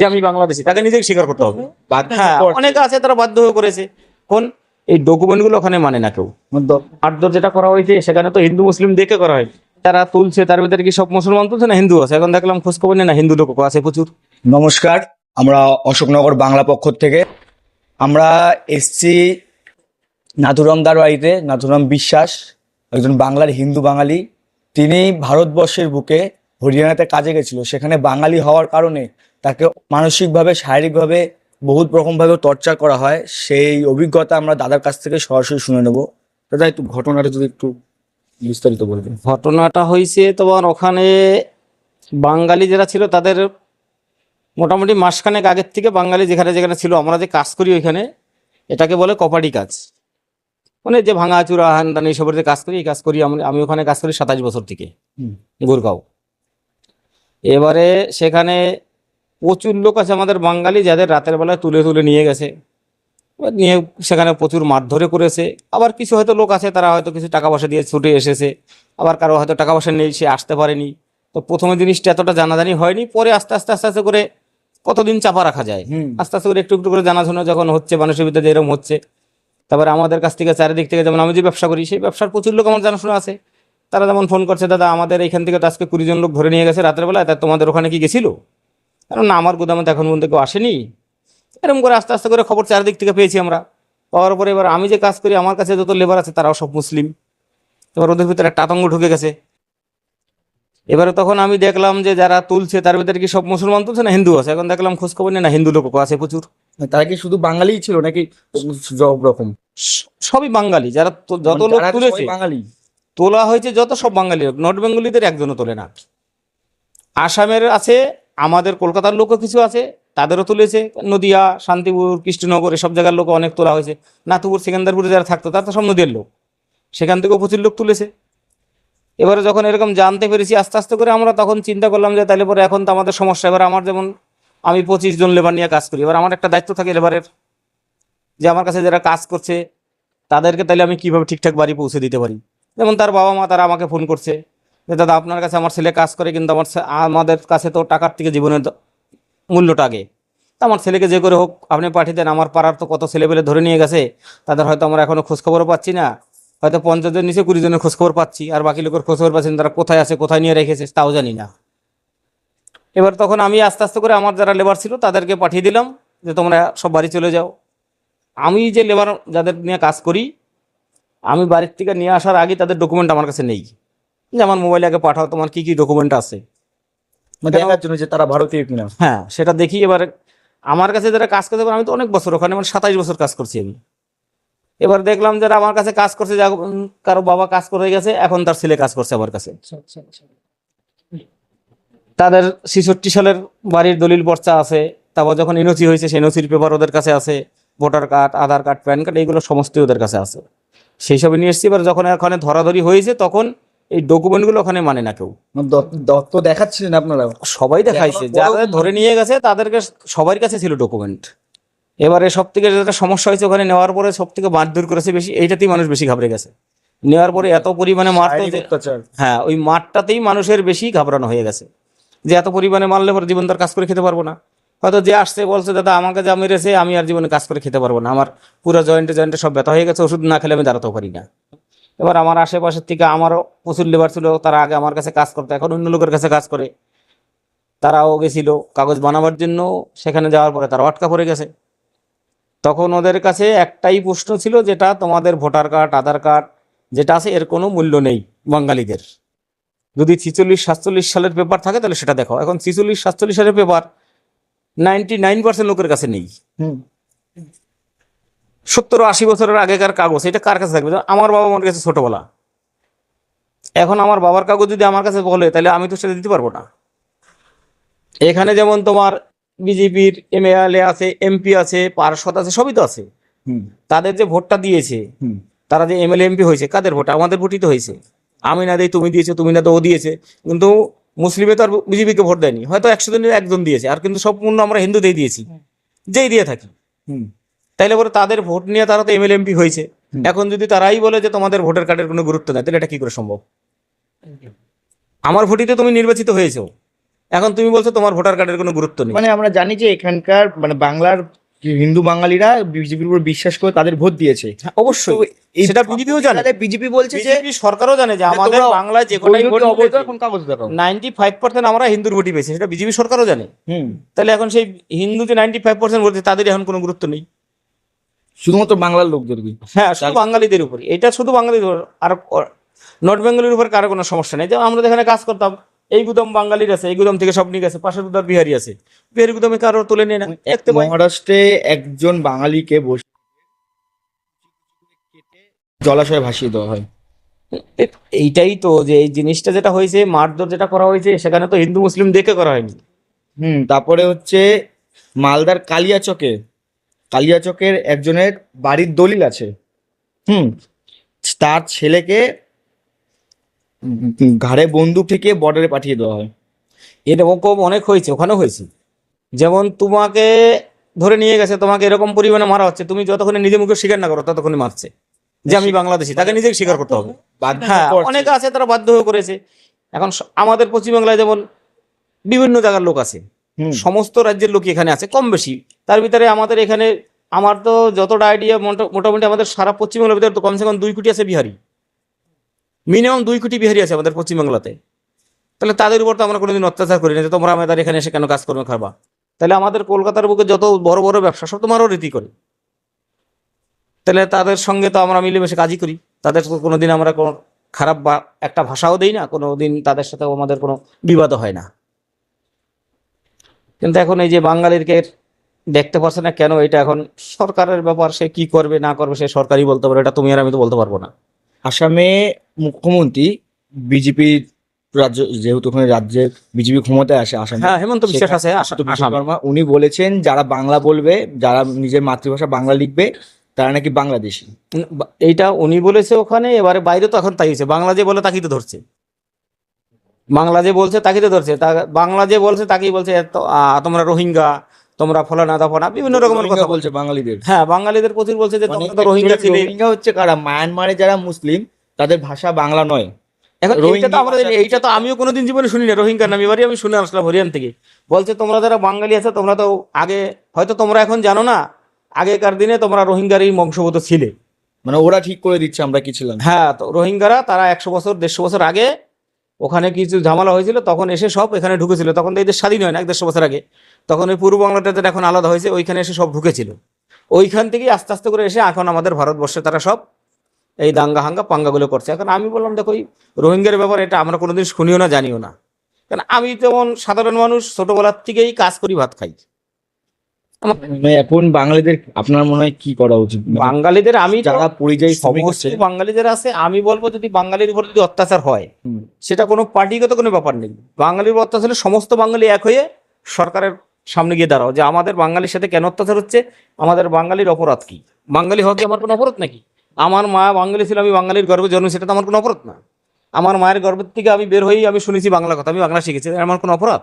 যে আমি বাংলাদেশি তাকে নিজেকে স্বীকার করতে হবে। বাধ্য হ্যাঁ অনেকে আছে তারা বাধ্য হয়ে করেছে। কোন এই ডকুমেন্টগুলো ওখানে মানে না কেউ। আটদর যেটা করা হয়েছে সেখানে তো হিন্দু মুসলিম দেখে করা হয়। তারা তুলছে তার ভিতরে কি সব মুসলমান তুলছে না হিন্দু আছে? এখন দেখলাম খোঁজ খবর না হিন্দু লোক আছে প্রচুর। নমস্কার আমরা অশোকনগর বাংলা পক্ষ থেকে। আমরা এসছি নাথুরামদার বাড়িতে নাথুরাম বিশ্বাস একজন বাংলার হিন্দু বাঙালি। তিনি ভারতবর্ষের বুকে হরিয়ানাতে কাজে গেছিল। সেখানে বাঙালি হওয়ার কারণে তাকে মানসিকভাবে শারীরিকভাবে বহুত রকমভাবে টর্চার করা হয়। সেই অভিজ্ঞতা আমরা দাদার কাছ থেকে সরাসরি শুনে নেব। দাদা একটু ঘটনাটা যদি একটু বিস্তারিত বলবেন। ঘটনাটা হয়েছে তোমার ওখানে বাঙালি যারা ছিল তাদের মোটামুটি মাসখানেক আগের থেকে বাঙালি যেখানে যেখানে ছিল আমরা যে কাজ করি ওইখানে এটাকে বলে কপাটি কাজ। মানে যে ভাঙা চূড়া হানদান এইসবের যে কাজ করি এই কাজ করি আমি ওখানে কাজ করি সাতাশ বছর থেকে। গুরগাঁও। এবারে সেখানে প্রচুর লোক আছে আমাদের বাঙালি যাদের রাতের বেলায় তুলে তুলে নিয়ে গেছে। নিয়ে সেখানে প্রচুর মারধরে করেছে। আবার কিছু হয়তো লোক আছে তারা হয়তো কিছু টাকা পয়সা দিয়ে ছুটে এসেছে। আবার কারও হয়তো টাকা পয়সা নেই সে আসতে পারেনি। তো প্রথমে জিনিসটা এতটা জানাজানি হয়নি পরে আস্তে আস্তে আস্তে আস্তে করে কতদিন চাপা রাখা যায়? আস্তে আস্তে করে একটু একটু করে জানাশোনা যখন হচ্ছে মানুষের ভিতরে এরকম হচ্ছে। তারপরে আমাদের কাছ থেকে চারিদিক থেকে যেমন আমি যে ব্যবসা করি সেই ব্যবসার প্রচুর লোক আমার জানাশোনা আছে। তারা যেমন ফোন করছে দাদা আমাদের এখান থেকে তো আজকে কুড়ি জন লোক ধরে নিয়ে গেছে রাতের বেলায় তা তোমাদের ওখানে কি গেছিল? কারণ না আমার গুদামে তো এখন পর্যন্ত কেউ আসেনি। এরকম করে আস্তে আস্তে করে খবর চারিদিক থেকে পেয়েছি আমরা। পাওয়ার পরে এবার আমি যে কাজ করি আমার কাছে যত লেবার আছে তারাও সব মুসলিম। এবার ওদের ভিতরে একটা আতঙ্ক ঢুকে গেছে। এবারে তখন আমি দেখলাম যে যারা তুলছে তার ভিতরে কি সব মুসলমান তুলছে না হিন্দু আছে? এখন দেখলাম খোঁজ খবর নেই না হিন্দু লোক আছে প্রচুর। তারা কি শুধু বাঙালিই ছিল নাকি সব রকম? সবই বাঙালি। যারা যত মানে লোক তুলেছে বাঙালি। তোলা হয়েছে যত সব বাঙালি লোক। নর্থ বেঙ্গলিদের একজনও তোলে না। আসামের আছে আমাদের কলকাতার লোকও কিছু আছে, তাদেরও তুলেছে। নদিয়া, শান্তিপুর, কৃষ্ণনগর, এসব জায়গার লোক অনেক তোলা হয়েছে। নাথুপুর, সেকেন্দারপুরে যারা থাকতো, তারা তো সব নদীর লোক। সেখান থেকেও প্রচুর লোক তুলেছে। এবারে যখন এরকম জানতে পেরেছি, আস্তে আস্তে করে আমরা তখন চিন্তা করলাম যে তাহলে পরে এখন তো আমাদের সমস্যা। এবার আমার যেমন, আমি পঁচিশ জন লেবার নিয়ে কাজ করি। এবার আমার একটা দায়িত্ব থাকে লেবারের যে আমার কাছে যারা কাজ করছে, তাদেরকে তাহলে আমি কীভাবে ঠিকঠাক বাড়ি পৌঁছে দিতে পারি? যেমন তার বাবা মা তারা আমাকে ফোন করছে। যে দাদা, আপনার কাছে আমার ছেলে কাজ করে, কিন্তু আমার আমাদের কাছে তো টাকার থেকে জীবনের মূল্যটা আগে। আমার ছেলেকে যে করে হোক, আপনি পাঠিয়ে দেন। আমার পাড়ার তো কত ছেলেপেলে ধরে নিয়ে গেছে। তাদের হয়তো আমরা এখনও খোঁজখবরও পাচ্ছি না। হয়তো পঞ্চাশ জন নিচে কুড়ি জনের খোঁজখবর পাচ্ছি। আর বাকি লোকের খোঁজখবর পাচ্ছেন, তারা কোথায় আছে, কোথায় নিয়ে রেখেছে, তাও জানি না। এবার তখন আমি আস্তে আস্তে করে আমার যারা লেবার ছিল, তাদেরকে পাঠিয়ে দিলাম, যে তোমরা সব বাড়ি চলে যাও। আমি যে লেবার যাদের নিয়ে কাজ করি, আমি বাড়ির থেকে নিয়ে আসার আগে তাদের ডকুমেন্ট আমার কাছে নেই। যে আমার মোবাইলে আগে পাঠাও তোমার কি কি ডকুমেন্ট আছে? মানে দেখার জন্য যে তারা ভারতীয় কিনা হ্যাঁ সেটা দেখি এবার। আমার কাছে যারা কাজ করতে পারে আমি তো অনেক বছর ওখানে মানে সাতাইশ বছর কাজ করছি আমি। এবার দেখলাম যারা আমার কাছে কাজ করছে কারও বাবা কাজ করে গেছে এখন তার ছেলে কাজ করছে আমার কাছে। তাদের ছেষট্টি সালের বাড়ির দলিল পর্চা আছে তারপর যখন এনওসি হয়েছে সেই এনওসির পেপার ওদের কাছে আছে voter card Aadhaar card PAN card এইগুলো সমস্তই ওদের কাছে আছে। সেই সব নিয়ে এসছি এবার যখন এখানে ধরাধরি হয়েছে তখন এই ডকুমেন্টগুলো ওখানে মানে না কেউ। দত্ত দেখাচ্ছিলেন আপনারা? সবাই দেখাইছে। যারা ধরে নিয়ে গেছে তাদেরকে সবার কাছে ছিল ডকুমেন্ট এবারে সব থেকে যেটা সমস্যা হয়েছে ওখানে নেওয়ার পরে সব থেকে মারধর করেছে বেশি এইটাতেই মানুষ বেশি ঘাবড়ে গেছে। নেওয়ার পরে এত পরিমাণে মারতো হ্যাঁ ওই মাঠটাতেই মানুষের বেশি ঘাবড়ানো হয়ে গেছে। যে এত পরিমাণে মারলে পরে জীবন তার কাজ করে খেতে পারব না। হয়তো যে আসছে বলছে দাদা আমাকে যা মেরেছে আমি আর জীবনে কাজ করে খেতে পারব না। আমার পুরো জয়েন্টে জয়েন্টে সব ব্যথা হয়ে গেছে ওষুধ না খেলে আমি দাঁড়াতেও পারি না। এবার আমার আশেপাশের থেকে আমারও প্রচুর লেবার ছিল, তারা আগে আমার কাছে কাজ করতো, এখন অন্য লোকের কাছে কাজ করে। তারাও গেছিল কাগজ বানাবার জন্য, সেখানে যাওয়ার পরে তারা আটকা পড়ে গেছে। তখন ওদের কাছে একটাই প্রশ্ন ছিল, যেটা তোমাদের ভোটার কার্ড, আধার কার্ড, যেটা আছে এর কোনো মূল্য নেই বাঙালিদের। যদি ছিচল্লিশ, সাতচল্লিশ সালের পেপার থাকে তাহলে সেটা দেখো এখন ছিচল্লিশ, সাতচল্লিশ সালের পেপার নাইনটি নাইন পার্সেন্ট লোকের কাছে নেই। সত্তর আশি বছরের আগেকার কাগজ এটা কার কাছে থাকবে? আমার বাবা আমার কাছে ছোটবেলা। এখন আমার বাবার কাগজ যদি আমার কাছে বলে তাহলে আমি তো সেটা দিতে পারব না। এখানে যেমন তোমার বিজেপির এমএলএ আছে এমপি আছে পার্ষদ আছে সবই তো আছে। তাদের যে ভোটটা দিয়েছে হুম। তারা যে এমএলএ এমপি হয়েছে কাদের ভোট? আমাদের ভোটই তো হয়েছে। আমি না দেই তুমি দিয়েছ তুমি না তো ও দিয়েছে। কিন্তু মুসলিমে তো আর বিজেপিকে ভোট দেয়নি। হয়তো একশো জনের একজন দিয়েছে আর কিন্তু সম্পূর্ণ আমরা হিন্দুতেই দিয়েছি। যেই দিয়ে থাকি। হুম। তাইলে পরে তাদের ভোট নিয়ে তারা তো এমএলএ এমপি হয়েছে। এখন যদি তারাই বলে যে তোমাদের ভোটার কার্ডের কোনো গুরুত্ব নেই তাহলে এটা কি করে সম্ভব? আমার ভোটই তো তুমি নির্বাচিত হয়েছো। এখন তুমি বলছো তোমার ভোটার কার্ডের কোনো গুরুত্ব নেই। মানে আমরা জানি যে এখানকার মানে বাংলার হিন্দু বাঙালিরা বিজেপির উপর বিশ্বাস করে তাদের ভোট দিয়েছে। হ্যাঁ, অবশ্যই। সেটা বিজেপিও জানে। বিজেপি বলছে যে বিজেপি সরকারও জানে যে আমাদের বাংলায় যে কটাই ভোট অবৈধ এখন কাগজ ফাইভ পার্সেন্ট আমরা হিন্দুর ভোটই পেয়েছি সেটা বিজেপি সরকারও জানে। হুম। তাহলে এখন সেই হিন্দু যে নাইনটি ফাইভ পার্সেন্ট বলছে তাদের এখন কোনো গুরুত্ব নেই। শুধুমাত্র বাংলার লোকদেরকে হ্যাঁ শুধু বাঙালিদের উপর এটা শুধু বাঙালিদের আর নর্থ বেঙ্গলের উপর কারও কোনো সমস্যা নেই। যেমন আমরা যেখানে কাজ করতাম এই গুদাম বাঙালির আছে এই গুদাম থেকে সব নিয়ে গেছে পাশের গুদাম বিহারি আছে। বিহারি গুদামে কারও তুলে নিয়ে না। মহারাষ্ট্রে একজন বাঙালিকে বসে জলাশয়ে ভাসিয়ে দেওয়া হয়। এইটাই তো যে এই জিনিসটা যেটা হয়েছে মারধর যেটা করা হয়েছে সেখানে তো হিন্দু মুসলিম দেখে করা হয়নি। হুম তারপরে হচ্ছে মালদার কালিয়াচকে কালিয়াচকের একজনের বাড়ির দলিল আছে। হুম তার ছেলেকে ঘাড়ে বন্দুক থেকে বর্ডারে পাঠিয়ে দেওয়া হয়। এরকম অনেক হয়েছে ওখানেও হয়েছে। যেমন তোমাকে ধরে নিয়ে গেছে তোমাকে এরকম পরিমাণে মারা হচ্ছে তুমি যতক্ষণ নিজে মুখে স্বীকার না করো ততক্ষণই মারছে। যে আমি বাংলাদেশি তাকে নিজেকে স্বীকার করতে হবে। হ্যাঁ। অনেক আছে তারা বাধ্য হয়ে করেছে। এখন আমাদের পশ্চিমবাংলায় যেমন বিভিন্ন জায়গার লোক আছে। সমস্ত রাজ্যের লোকই এখানে আছে কম বেশি। তার ভিতরে আমাদের এখানে, আমার তো যতটা আইডিয়া মোটামুটি আমাদের সারা পশ্চিমবাংলার ভিতরে তো কমসে কম দুই কোটি আছে বিহারি। মিনিমাম দুই কোটি বিহারি আছে আমাদের পশ্চিমবাংলাতে। তাহলে তাদের উপর তো আমরা কোনোদিন অত্যাচার করি না যে তোমরা আমাদের এখানে এসে কেন কাজ করবে? খাবা তাহলে আমাদের কলকাতার বুকে যত বড় বড় ব্যবসা, সব তোমারও রীতি করে। তাহলে তাদের সঙ্গে তো আমরা মিলেমিশে কাজই করি। তাদের কোনোদিন আমরা কোনো খারাপ বা একটা ভাষাও দেই না কোনো দিন তাদের সাথে আমাদের কোনো বিবাদও হয় না। কিন্তু এখন এই যে বাঙালিরকে দেখতে পাচ্ছে না কেন এটা এখন সরকারের ব্যাপার সে কি করবে না করবে সে সরকারই বলতে পারবে এটা তুমি আর আমি তো বলতে পারব না। আসামে মুখ্যমন্ত্রী বিজেপির রাজ্য যেহেতু ওখানে রাজ্যে বিজেপি ক্ষমতায় আসে আসামে হ্যাঁ হেমন্ত বিশ্বাস আছে বিশ্ব শর্মা উনি বলেছেন যারা বাংলা বলবে যারা নিজের মাতৃভাষা বাংলা লিখবে তারা নাকি বাংলাদেশী। এইটা উনি বলেছে ওখানে এবারে বাইরে তো এখন তাই হয়েছে। বাংলা যে বলে তাকেই তো ধরছে। বাংলা যে বলছে তাকেই তো ধরছে। তা বাংলা যে বলছে তাকেই বলছে তোমরা রোহিঙ্গা তোমরা ফলানা দাফনা বিভিন্ন রকমের কথা বলছে বাঙালিদের। হ্যাঁ বাঙালিদের প্রচুর বলছে যে মানে তোমরা তো রোহিঙ্গা ছিলে। রোহিঙ্গা হচ্ছে কারা? মায়ানমারে যারা মুসলিম তাদের ভাষা বাংলা নয়। এখন এইটা তো আমরা ভাষা- এইটা তো আমিও কোনোদিন জীবনে শুনি না রোহিঙ্গা নাম। এবারই আমি শুনে আসলাম হরিয়ান থেকে। বলছে তোমরা যারা বাঙালি আছে তোমরা তো আগে হয়তো তোমরা এখন জানো না আগেকার দিনে তোমরা রোহিঙ্গার এই বংশগত ছিলে। মানে ওরা ঠিক করে দিচ্ছে আমরা কি ছিলাম। হ্যাঁ তো রোহিঙ্গারা তারা একশো বছর দেড়শো বছর আগে ওখানে কিছু ঝামেলা হয়েছিল, তখন এসে সব এখানে ঢুকেছিল। তখন তো এদের স্বাধীন হয় না এক দেড়শো বছর আগে। তখন ওই পূর্ব বাংলাটা যেটা এখন আলাদা হয়েছে, ওইখানে এসে সব ঢুকেছিল। ওইখান থেকেই আস্তে আস্তে করে এসে এখন আমাদের ভারতবর্ষে তারা সব এই দাঙ্গা হাঙ্গা পাঙ্গাগুলো করছে। এখন আমি বললাম, দেখো ওই রোহিঙ্গার ব্যাপার এটা আমরা কোনোদিন শুনিও না, জানিও না। কারণ আমি যেমন সাধারণ মানুষ, ছোটোবেলার থেকেই কাজ করি, ভাত খাই। এখন বাঙালিদের আপনার মনে হয় কি করা উচিত? মানে বাঙালিদের আমি যারা পরিযায়ী সমস্ত বাঙালিদের আছে আমি বলব যদি বাঙালির উপর যদি অত্যাচার হয় সেটা কোনো পার্টিগত কোনো ব্যাপার নেই। বাঙালির উপর অত্যাচার সমস্ত বাঙালি এক হয়ে সরকারের সামনে গিয়ে দাঁড়াও যে আমাদের বাঙালির সাথে কেন অত্যাচার হচ্ছে আমাদের বাঙালির অপরাধ কি? বাঙালি হওয়া কি আমার কোনো অপরাধ নাকি? আমার মা বাঙালি ছিল আমি বাঙালির গর্বে জন্ম সেটা তো আমার কোনো অপরাধ না। আমার মায়ের গর্ভের থেকে আমি বের হয়েই আমি শুনেছি বাংলা কথা আমি বাংলা শিখেছি আমার কোনো অপরাধ?